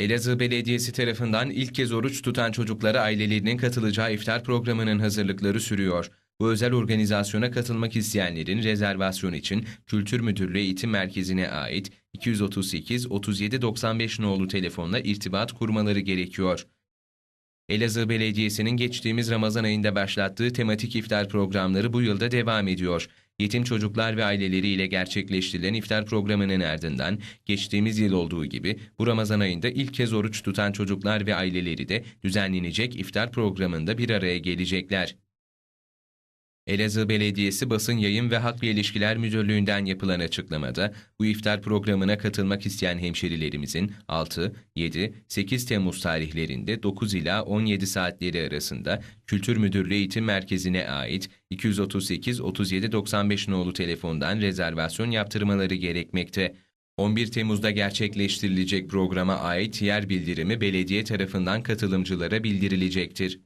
Elazığ Belediyesi tarafından ilk kez oruç tutan çocuklara ailelerinin katılacağı iftar programının hazırlıkları sürüyor. Bu özel organizasyona katılmak isteyenlerin rezervasyon için Kültür Müdürlüğü Eğitim Merkezi'ne ait 238 37 95 nolu telefonla irtibat kurmaları gerekiyor. Elazığ Belediyesi'nin geçtiğimiz Ramazan ayında başlattığı tematik iftar programları bu yılda devam ediyor. Yetim çocuklar ve aileleriyle gerçekleştirilen iftar programının ardından geçtiğimiz yıl olduğu gibi bu Ramazan ayında ilk kez oruç tutan çocuklar ve aileleri de düzenlenecek iftar programında bir araya gelecekler. Elazığ Belediyesi Basın Yayın ve Halkla İlişkiler Müdürlüğü'nden yapılan açıklamada bu iftar programına katılmak isteyen hemşerilerimizin 6, 7, 8 Temmuz tarihlerinde 9 ila 17 saatleri arasında Kültür Müdürlüğü Eğitim Merkezi'ne ait 238 37 95 nolu telefondan rezervasyon yaptırmaları gerekmekte. 11 Temmuz'da gerçekleştirilecek programa ait yer bildirimi belediye tarafından katılımcılara bildirilecektir.